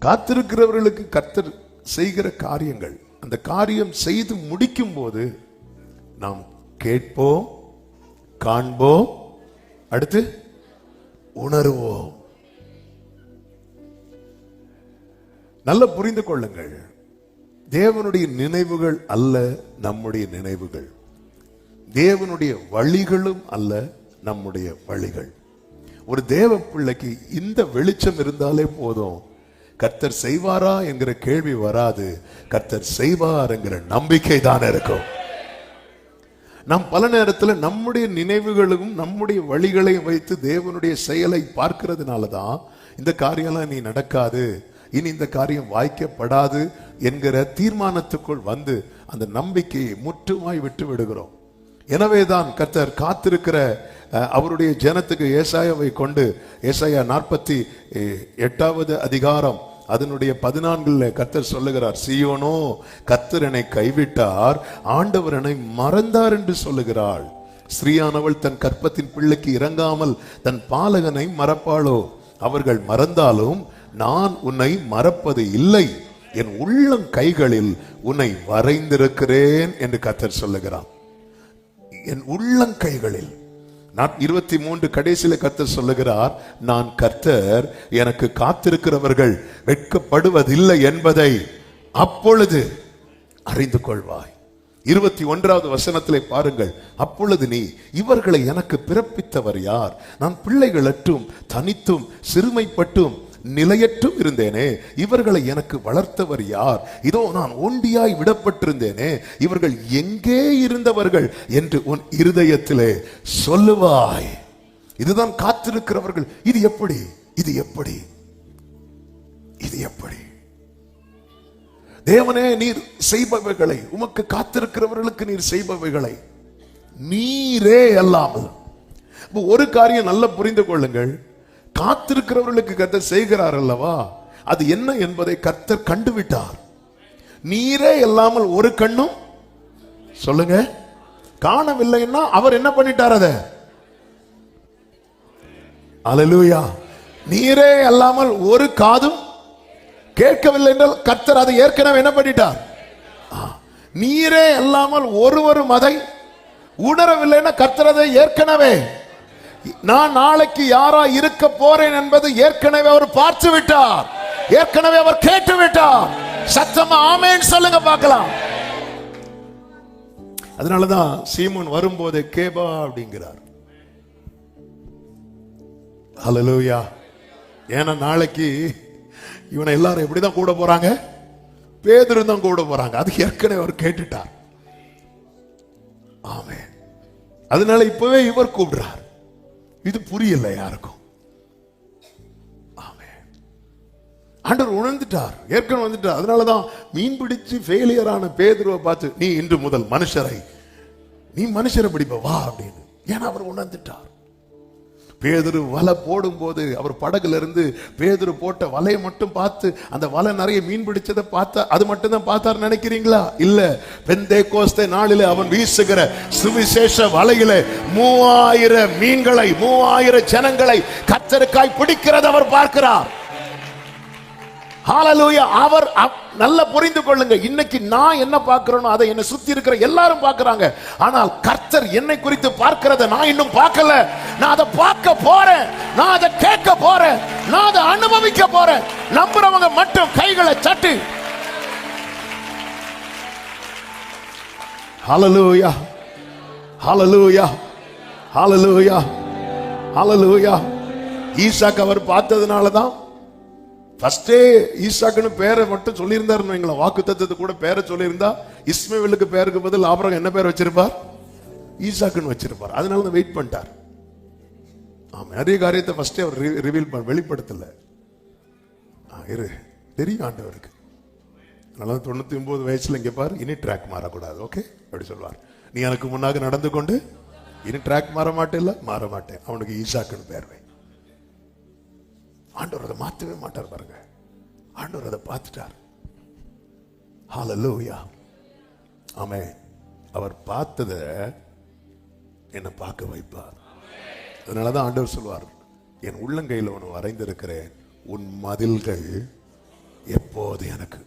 காத்திருக்கிறவர்களுக்கு கர்த்தர் செய்கிற காரியங்கள் அந்த காரியம் செய்து முடிக்கும் போது நாம் கேட்போம் காண்போம் அடுத்து உணருவோம். நல்ல புரிந்து கொள்ளுங்கள். தேவனுடைய நினைவுகள் அல்ல நம்முடைய நினைவுகள். தேவனுடைய வழிகளும் அல்ல நம்முடைய வழிகள். ஒரு தேவ பிள்ளைக்கு இந்த வெளிச்சம் இருந்தாலே போதும். கர்த்தர் செய்வாரா என்கிற கேள்வி வராது. கர்த்தர் செய்வார் என்கிற நம்பிக்கை தானே இருக்கும். நாம் பல நேரத்தில் நம்முடைய நினைவுகளும் நம்முடைய வழிகளையும் வைத்து தேவனுடைய செயலை பார்க்கிறதுனால தான் இந்த காரியம்லாம் நீ நடக்காது. இனி இந்த காரியம் வாய்க்கப்படாது என்கிற தீர்மானத்துக்குள் வந்து அந்த நம்பிக்கையை முற்றுமாய் விட்டு விடுகிறோம். எனவே தான் கர்த்தர் காத்திருக்கிற அஹ், அவருடைய ஜனத்துக்கு ஏசாயாவை கொண்டு ஏசாயா நாற்பத்தி எட்டாவது அதிகாரம் அதனுடைய பதினான்குல கத்தர் சொல்லுகிறார் சீயோனோ கத்தர் என்னை கைவிட்டார் ஆண்டவர் என்னை மறந்தார் என்று சொல்லுகிறாள். ஸ்ரீயானவள் தன் கற்பத்தின் பிள்ளைக்கு இறங்காமல் தன் பாலகனை மறப்பாளோ? அவர்கள் மறந்தாலும் நான் உன்னை மறப்பது இல்லை. என் உள்ளம் கைகளில் உன்னை வரைந்திருக்கிறேன் என்று கத்தர் சொல்லுகிறான் என் உள்ளங்கைகளில் நான் இருபத்தி மூன்று கடைசியில கர்த்தர் சொல்லுகிறார் நான் கர்த்தர் எனக்கு காத்திருக்கிறவர்கள் வெட்கப்படுவதில்லை என்பதை அப்பொழுது அறிந்து கொள்வாய். இருபத்தி ஒன்றாவது வசனத்திலே பாருங்கள் அப்பொழுது நீ இவர்களை எனக்கு பிறப்பித்தவர் யார்? நான் பிள்ளைகளற்றும் தனித்தும் சிறுமைப்பட்டும் நிலையற்றும் இருந்தேனே. இவர்களை எனக்கு வளர்த்தவர் யார்? இதோ நான் ஒண்டியாய் விடப்பட்டிருந்தேனே. இவர்கள் எங்கே இருந்தவர்கள் என்று உன் இருதயத்திலே சொல்லுவாய். இதுதான் காத்திருக்கிறவர்கள். இது எப்படி? இது எப்படி? இது எப்படி? தேவனே நீர் செய்பவைகளை உமக்கு காத்திருக்கிறவர்களுக்கு நீர் செய்பவைகளை நீரே அல்லாமல். ஒரு காரியம் நல்லா புரிந்து கொள்ளுங்கள். காத்திருக்கிறவர்களுக்கு கத்தர் செய்கிறார் அல்லவா? அது என்ன என்பதை கத்தர் கண்டுவிட்டார். நீரே இல்லாமல் ஒரு கண்ணும் சொல்லுங்க காணவில்லைன்னா அவர் என்ன பண்ணிட்டார் அதை? அலலூயா நீரே அல்லாமல் ஒரு காதும் கேட்கவில்லை என்றால் கத்தர் அதை ஏற்கனவே என்ன பண்ணிட்டார்? நீரே அல்லாமல் ஒருவரும் அதை உணரவில்லைன்னா கத்தர் அதை ஏற்கனவே நான் நாளைக்கு யாரா இருக்க போறேன் என்பது ஏற்கனவே அவர் பார்த்து விட்டார். ஏற்கனவே அவர் கேட்டு விட்டார். சத்தமா ஆமேன்னு சொல்லுங்க பார்க்கலாம். அதனாலதான் சீமோன் வரும்போது கேபா அப்படிங்கிறார். ஹலலூயா ஏன்னா நாளைக்கு இவனை எல்லாரும் எப்படிதான் கூட போறாங்க? பேதுரு தான் கூட போறாங்க. அது ஏற்கனவே அவர் கேட்டுட்டார். ஆமே அதனால இப்பவே இவர் கூப்பிடுறார். இது புரியல யாருக்கும். ஆண்டவர் உணர்ந்துட்டார். ஏற்கனவே வந்துட்டார். அதனாலதான் மீன் பிடிச்சு ஃபெயிலியர் ஆன பேதுருவை பார்த்து நீ இன்று முதல் மனுஷரை நீ மனுஷரை பிடிப்ப வா அப்படின்னு. ஏன்னா அவர் உணர்ந்துட்டார். பேதுரு வலை போடும்போது அவர் படகுல இருந்து பேதுரு போட்ட வலையை மட்டும் பார்த்து அந்த வலை நிறைய மீன் பிடிச்சதை பார்த்தா அது மட்டும் தான் பார்த்தார் நினைக்கிறீங்களா? இல்ல. பெந்தே கோஸ்தே நாளில அவன் வீசுகிற சுவிசேஷ வலையில மூவாயிரம் மீன்களை மூவாயிரம் ஜனங்களை கத்தருக்காய் பிடிக்கிறத அவர் பார்க்கிறார். ஹாலலூயா அவர் அவ்- நல்லா புரிந்து கொள்ளுங்க. இன்னைக்கு நான் என்ன பார்க்கிறேனோ அதை என்னை சுத்தி இருக்கிற எல்லாரும் பார்க்கறாங்க. ஆனால் கர்த்தர் என்னை குறித்து பார்க்கிறத நான் இன்னும் பார்க்கல. நான் அதை பார்க்க போறேன். நான் அதை கேட்க போறேன். நான் அதை அனுபவிக்க போறேன். நம்புறவங்க மட்டும் கைகளை சட்டு hallelujah hallelujah hallelujah hallelujah Isaac அவர் பார்த்ததுனால தான் ஃபஸ்ட்டே ஈசாக்குன்னு பேரை மட்டும் சொல்லியிருந்தாருன்னு வைங்களேன். வாக்கு தத்துவத்தை கூட பேரை சொல்லியிருந்தா இஸ்மேவேலுக்கு பேருக்கு பதில் ஆபரகம் என்ன பேர் வச்சிருப்பார்? ஈசாக்குன்னு வச்சிருப்பார். அதனால தான் வெயிட் பண்ணிட்டார். ஆமாம் நிறைய காரியத்தை ஃபஸ்ட்டே அவர் ரிவீல் பண்ண வெளிப்படுத்தலை. ஆ, இரு தெரியும் ஆண்டவருக்கு. அதனால தொண்ணூற்றி ஒம்பது வயசில் இங்கே பாரு இனி ட்ராக் மாறக்கூடாது ஓகே அப்படி சொல்வார். நீ எனக்கு முன்னாக நடந்து கொண்டு இனி ட்ராக் மாற மாட்டேல்ல? மாற மாட்டேன். அவனுக்கு ஈசாக்குன்னு பேர் வை. ஆண்டவர் அதை மாற்றவே மாட்டார் பாருங்க. ஆண்டவர் அதை பார்த்துட்டார். ஹாலலூயா ஆமே அவர் பார்த்ததை என்னை பார்க்க வைப்பார். அதனால தான் ஆண்டவர் சொல்வார் என் உள்ளங்கையில் ஒன்று வரைந்திருக்கிறேன் உன் மதில்கள் எப்போது எனக்கு?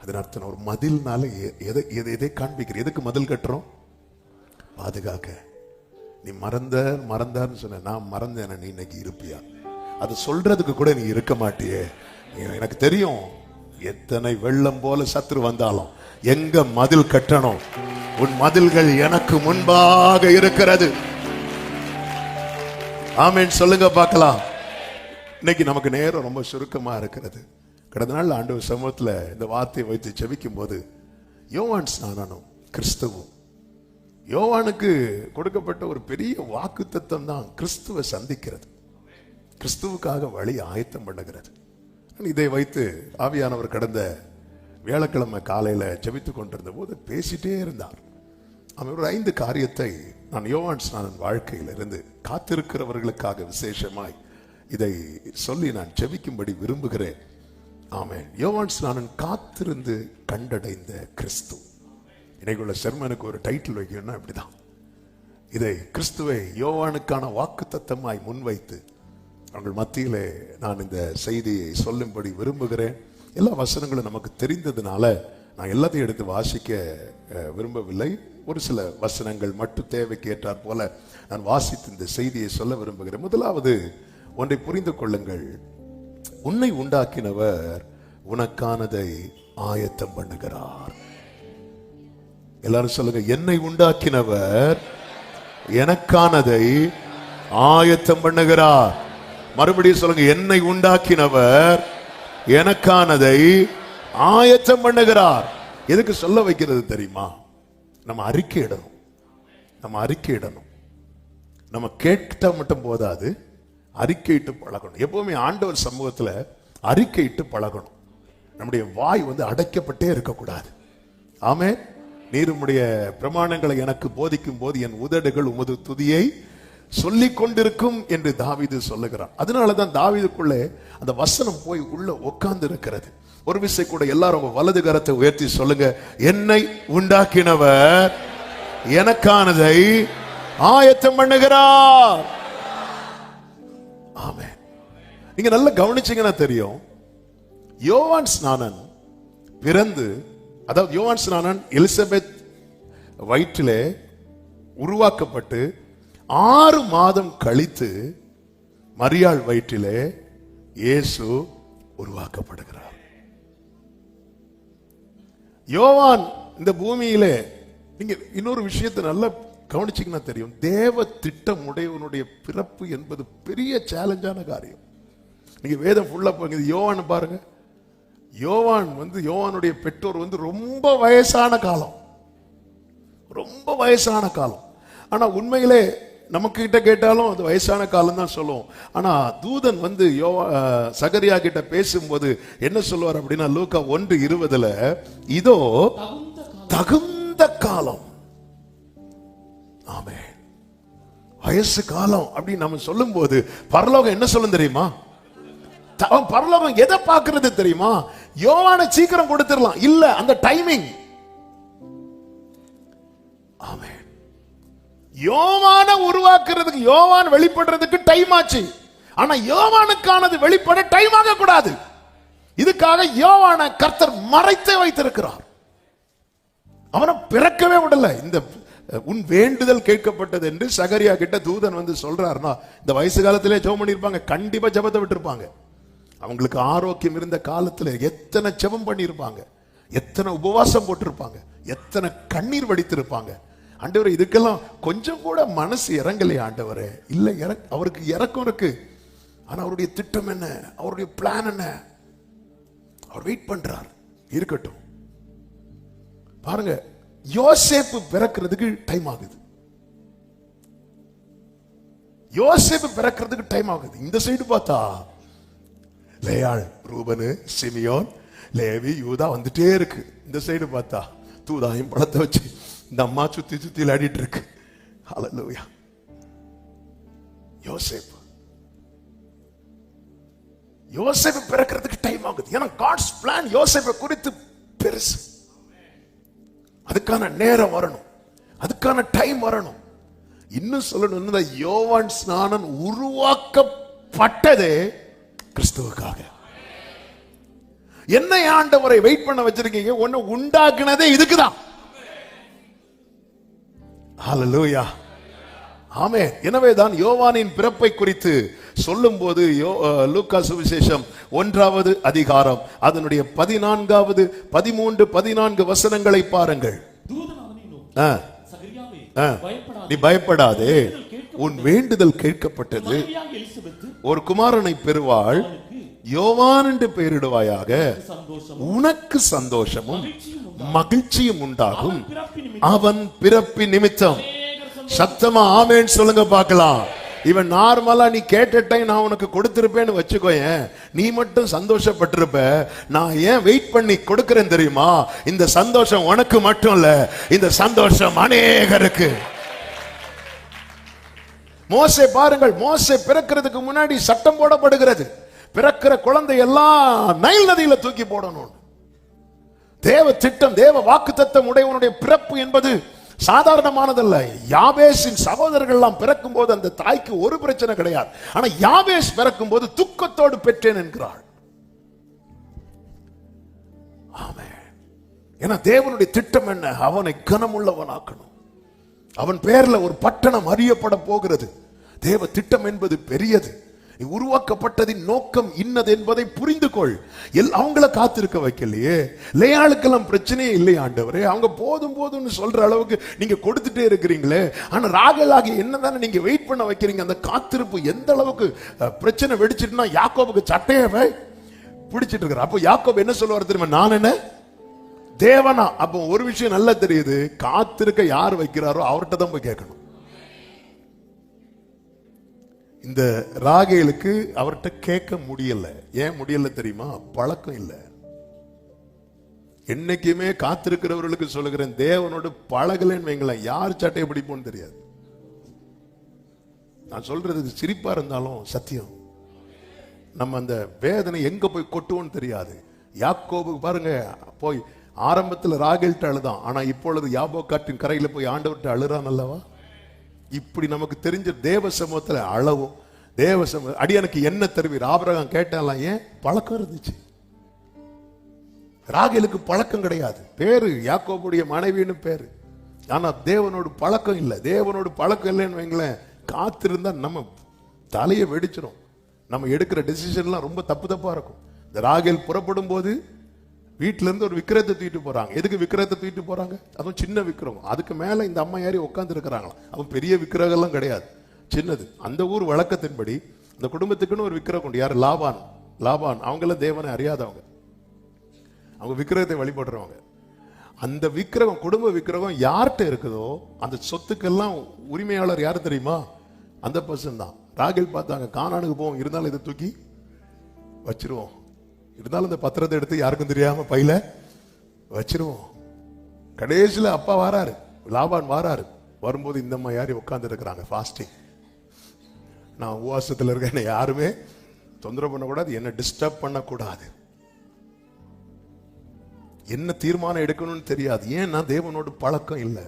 அதன் அர்த்தம் ஒரு மதில்னால எ- எதை எதை எதை காண்பிக்கிற எதுக்கு மதில் கட்டுறோம்? பாதுகாக்க. நீ மறந்த மறந்தான்னு சொன்ன நான் மறந்தேன் நீ இன்னைக்கு இருப்பியா? அது சொல்றதுக்கு கூட நீ இருக்க மாட்டியே. எனக்கு தெரியும். எத்தனை வெள்ளம் போல சத்துரு வந்தாலும் எங்க மதில் கட்டணும்? உன் மதில்கள் எனக்கு முன்பாக இருக்கிறது. ஆமேன். சொல்லுங்க பார்க்கலாம். இன்னைக்கு நமக்கு நேரம் ரொம்ப சுருக்கமா இருக்கிறது. கடந்த நாள் ஆண்டு சமூகத்துல இந்த வார்த்தையை வைத்து ஜெபிக்கும் போது யோவான் ஸ்நானனும் கிறிஸ்துவும் யோவானுக்கு கொடுக்கப்பட்ட ஒரு பெரிய வாக்கு தான் கிறிஸ்துவை சந்திக்கிறது. கிறிஸ்துவுக்காக வழி ஆயத்தம் பண்ணுகிறது இதை வைத்து ஆவியானவர் கடந்த வியாழக்கிழமை காலையில ஜபித்து கொண்டிருந்த போது பேசிட்டே இருந்தார். அவர் ஒரு ஐந்து காரியத்தை நான் யோவான் ஸ்நானன் வாழ்க்கையிலிருந்து காத்திருக்கிறவர்களுக்காக விசேஷமாய் இதை சொல்லி நான் ஜெபிக்கும்படி விரும்புகிறேன். ஆமேன். யோவான் ஸ்நானன் காத்திருந்து கண்டடைந்த கிறிஸ்து. இன்னைக்குள்ள செர்மனுக்கு ஒரு டைட்டில் வைக்கணும்னா இப்படிதான். இதை கிறிஸ்துவை யோவானுக்கான வாக்கு தத்தமாய் முன்வைத்து உங்கள் மத்தியிலே நான் இந்த செய்தியை சொல்லும்படி விரும்புகிறேன். எல்லா வசனங்களும் நமக்கு தெரிந்ததுனால நான் எல்லாத்தையும் எடுத்து வாசிக்க விரும்பவில்லை. ஒரு சில வசனங்கள் மட்டும் தேவைக்கு ஏற்றாற் போல நான் வாசித்து இந்த செய்தியை சொல்ல விரும்புகிறேன். முதலாவது ஒன்றை புரிந்து கொள்ளுங்கள். உன்னை உண்டாக்கினவர் உனக்கானதை ஆயத்தம் பண்ணுகிறார். எல்லாரும் சொல்லுங்க என்னை உண்டாக்கினவர் எனக்கானதை ஆயத்தம் பண்ணுகிறார். மறுபடியும் சொல்லுங்க என்னை உண்டாக்கினவர் எனக்கானதை ஆயத்தம் பண்ணுகிறார். எதுக்கு சொல்ல வைக்கிறது தெரியுமா? நம்ம அறிக்கையிடணும் நம்ம அறிக்கையிடணும் நம்ம கேட்டா மட்டும் போதாது அறிக்கையிட்டு பழகணும். எப்பவுமே ஆண்டவர் சமூகத்தில் அறிக்கையிட்டு பழகணும். நம்முடைய வாய் வந்து அடைக்கப்பட்டே இருக்கக்கூடாது. ஆமே நீருமுடைய பிரமாணங்களை எனக்கு போதிக்கும் போது என் உதடுகள் உமது துதியை சொல்லி கொண்டிருக்கும் என்று தாவிது சொல்லுகிறான். அதனாலதான் தாவிதுக்குள்ளே அந்த வசனம் போய் உள்ள உட்கார்ந்து இருக்கிறது ஒரு விசை கூட எல்லாரும் உங்க வலது கரத்தை உயர்த்தி சொல்லுங்க. என்னை உண்டாக்கினவர் எனக்கானதை ஆயத்தம் பண்ணுகிறார். ஆமே நீங்க நல்லா கவனிச்சீங்கன்னா தெரியும். யோவான் ஸ்நானன் பிறந்து அதாவது யோவான் ஸ்நானன் எலிசபெத் வயிற்றிலே உருவாக்கப்பட்டு ஆறு மாதம் கழித்து மரியாள் வயிற்றிலே இயேசு உருவாக்கப்படுகிறார். யோவான் இந்த பூமியிலே நீங்க இன்னொரு விஷயத்தை நல்லா கவனிச்சிங்கன்னா தெரியும். தேவ திட்டம் உடையவனுடைய பிறப்பு என்பது பெரிய சேலஞ்சான காரியம். நீங்க வேதம் ஃபுல்லா பாருங்க யோவான் பாருங்க. யோவான் வந்து யோவானுடைய பெற்றோர் வந்து ரொம்ப வயசான காலம். ரொம்ப வயசான காலம். ஆனா உண்மையிலே நமக்கு கிட்ட கேட்டாலும் அது வயசான காலம் தான் சொல்லுவோம். ஆனா தூதன் வந்து யோ சகரியா கிட்ட பேசும்போது என்ன சொல்லுவார் அப்படின்னா லூக்கா ஒன்று இருபதுல இதோ தகுந்த காலம். ஆமே வயசு காலம் அப்படின்னு நம்ம சொல்லும்போது பரலோகம் என்ன சொல்லும் தெரியுமா? பரலோகம் எதை பார்க்கறது தெரியுமா? யோவான சீக்கிரம் கொடுத்துடலாம். இல்ல அந்த டைமிங் ஆமே யோவான உருவாக்குறதுக்கு யோவான் வெளிப்படுறதுக்கு டைம் ஆச்சு. ஆனா யோவானுக்கானது வெளிப்பட டைம் ஆக கூடாது இதுக்காக யோவான கர்த்தர் மறைத்தே வைத்திருக்கிறார். அவனை பிறக்கவே விடல. இந்த உன் வேண்டுதல் கேட்கப்பட்டது என்று சகரியா கிட்ட தூதன் வந்து சொல்றாருன்னா இந்த வயசு காலத்திலே ஜெபம் பண்ணியிருப்பாங்க. கண்டிப்பா ஜெபத்தை விட்டுருப்பாங்க. அவங்களுக்கு ஆரோக்கியம் இருந்த காலத்துல எத்தனை ஜெபம் பண்ணியிருப்பாங்க. எத்தனை உபவாசம் போட்டிருப்பாங்க. எத்தனை கண்ணீர் வடித்திருப்பாங்க. ஆண்டவர் இதுக்கெல்லாம் கொஞ்சம் கூட மனசு இறங்கலையே ஆண்டவர். இல்ல இறக் அவருக்கு இறக்கம் இருக்கு. ஆனா அவருடைய திட்டம் என்ன? அவருடைய பிளான் என்ன? அவர் வெயிட் பண்றார். இருக்கட்டும். பாருங்க யோசேப்பு பிறக்கிறதுக்கு டைம் ஆகுது. யோசேப்பு பிறக்கிறதுக்கு டைம் ஆகுது. இந்த சைடு பார்த்தா லேயாள் ரூபனு சிமியோன் லேவி யூதா வந்துட்டே இருக்கு. இந்த சைடு பார்த்தா தூதாயும் பழத்தை வச்சு இந்த அம்மா சுத்தி சுத்தி விளையாடிட்டு இருக்கு. ஹalleluya யோசேப்பு. யோசேப்பு பிறக்கிறதுக்கு டைம் ஆகுது. ஏன்னா காட்ஸ் பிளான் யோசேப்பை குறித்து பெருசு. அதுக்கான நேரம் வரணும். அதுக்கான டைம் வரணும். இன்னும் சொல்லணும் யோவான் ஸ்நானன் உருவாக்கப்பட்டதே கிறிஸ்துவுக்காக. என்ன ஆண்டவரை வெயிட் பண்ண வச்சிருக்கீங்க ஒன்னு உண்டாக்குனதே இதுக்குதான். ஹalleluya ஆமே எனவேதான் யோவானின் பிறப்பை குறித்து சொல்லும்போது யோ அஹ், லூக்கா சுவிசேஷம் ஒன்றாவது அதிகாரம் அதனுடைய பதினான்காவது பதிமூன்று பதினான்கு வசனங்களை பாருங்கள். நீ பயப்படாதே. உன் வேண்டுதல் கேட்கப்பட்டது. ஒரு குமாரனை பெறுவாள். யோவான் என்று பெயரிடுவாயாக. உனக்கு சந்தோஷமும் மகிழ்ச்சியும் உண்டாகும். அவன் பிறப்பின் நிமித்தம். சத்தமா ஆமேன்னு சொல்லுங்க பார்க்கலாம். இவன் நார்மலா நீ கேட்ட டைம் நான் உனக்கு கொடுத்திருப்பேன்னு வச்சுக்கோயேன். நீ மட்டும் சந்தோஷப்பட்டிருப்ப. நான் ஏன் வெயிட் பண்ணி கொடுக்கிறேன் தெரியுமா? இந்த சந்தோஷம் உனக்கு மட்டும் இல்ல இந்த சந்தோஷம் அநேகருக்கு. மோசே பாருங்கள் மோசே பிறக்கிறதுக்கு முன்னாடி சட்டம் போடப்படுகிறது. பிறக்கிற குழந்தை எல்லாம் நைல் நதியில தூக்கி போடணும். தேவ திட்டம் தேவ வாக்குத்தத்தம் உடையவனுடைய பிறப்பு என்பது சாதாரணமானதல்ல. யாபேஸின் சகோதரர்கள் எல்லாம் பிறக்கும் போது அந்த தாய்க்கு ஒரு பிரச்சனை கிடையாது. ஆனா யாவேஷ் பிறக்கும் போது துக்கத்தோடு பெற்றேன் என்கிறாள். ஆமே ஏன்னா தேவனுடைய திட்டம் என்ன? அவனை கனமுள்ளவனாக்கணும். அவன் பேர்ல ஒரு பட்டணம் அறியப்பட போகிறது. தேவ திட்டம் என்பது பெரியது. நீ உருவாக்கப்பட்டதின் நோக்கம் இன்னது என்பதை புரிந்து கொள் எல் அவங்கள காத்திருக்க வைக்கலையே. லேயாளுக்கெல்லாம் பிரச்சனையே இல்லை ஆண்டவரே. அவங்க போதும் போதும்னு சொல்ற அளவுக்கு நீங்க கொடுத்துட்டே இருக்கிறீங்களே. ஆனா ராகலாகி என்னதானே நீங்க வெயிட் பண்ண வைக்கிறீங்க? அந்த காத்திருப்பு எந்த அளவுக்கு பிரச்சனை வெடிச்சிட்டுனா யாக்கோபுக்கு சட்டையவே பிடிச்சிட்டு இருக்கிற. அப்போ யாக்கோப் என்ன சொல்லுவார் தெரியுமா? நான் என்ன? தேவனா. அப்போ ஒரு விஷயம் நல்லா தெரியுது. காத்திருக்க யார் வைக்கிறாரோ அவர்கிட்ட தான் போய் கேட்கணும். இந்த ராகேலுக்கு அவர்கிட்ட கேட்க முடியல. ஏன் முடியல தெரியுமா? பழக்கம் இல்லை. என்னைக்குமே காத்திருக்கிறவர்களுக்கு சொல்லுகிறேன் தேவனோடு பழகலன்னு வைங்களேன். யார் சட்டையை பிடிப்போம்னு தெரியாது. நான் சொல்றது சிரிப்பா இருந்தாலும் சத்தியம். நம்ம அந்த வேதனை எங்க போய் கொட்டுவோம்னு தெரியாது. யாக்கோபுக்கு பாருங்க போய் ஆரம்பத்தில் ராகேல்ட்ட அழுதான். ஆனா இப்பொழுது யாபோ காட்டின் கரையில போய் ஆண்டவர்கிட்ட அழுறான் அல்லவா? இப்படி நமக்கு தெரிஞ்ச தேவ சமூகத்தில் அளவும் தேவ சமூக அடியனுக்கு என்ன தருவீர்? ராபரகம் கேட்டாலாம் ஏன்? பழக்கம் இருந்துச்சு. ராகேலுக்கு பழக்கம் கிடையாது. பேரு யாக்கோபுடைய மனைவின்னு பேரு. ஆனா தேவனோடு பழக்கம் இல்லை. தேவனோடு பழக்கம் இல்லைன்னு வைங்களேன் காத்திருந்தா நம்ம தலையை வெடிச்சிடும் நம்ம எடுக்கிற டெசிஷன்லாம் ரொம்ப தப்பு தப்பாக இருக்கும். இந்த ராகேல் புறப்படும் போது வீட்டில இருந்து ஒரு விக்கிரத்தை தூக்கிட்டு போறாங்க. எதுக்கு விக்கிரத்தை தூக்கிட்டு போறாங்க? அதுவும் சின்ன விக்கிரகம். அதுக்கு மேல இந்த அம்மா ஏறி உட்கார்ந்து இருக்கிறாங்களாம். அவன் பெரிய விக்கிரகம்லாம் கிடையாது. சின்னது. அந்த ஊர் வழக்கத்தின்படி அந்த குடும்பத்துக்குன்னு ஒரு விக்கிரகம் உண்டு. யார்? லாபான். லாபான். அவங்களாம் தேவனை அறியாதவங்க. அவங்க விக்கிரகத்தை வழிபடுறவங்க. அந்த விக்கிரகம் குடும்ப விக்கிரகம் யார்கிட்ட இருக்குதோ அந்த சொத்துக்கெல்லாம் உரிமையாளர் யார் தெரியுமா? அந்த பர்சன் தான். ராகில் பார்த்தாங்க. கானானுக்கு போவோம். இருந்தாலும் இதை தூக்கி வச்சிருவோம். இருந்தாலும் அந்த பத்திரத்தை எடுத்து யாருக்கும் தெரியாம பையில வச்சிருவோம். கடைசியில் அப்பா வாராரு லாபான் வாராரு. வரும்போது இந்த அம்மா யாரையும் உட்கார்ந்து இருக்கிறாங்க ஃபாஸ்டிங் நான் உவாசத்தில் இருக்கேன் என்னை யாருமே தொந்தரவு பண்ணக்கூடாது என்ன டிஸ்டர்ப் பண்ணக்கூடாது. என்ன தீர்மானம் எடுக்கணும்னு தெரியாது. ஏன்னா தேவனோடு பழக்கம் இல்லை.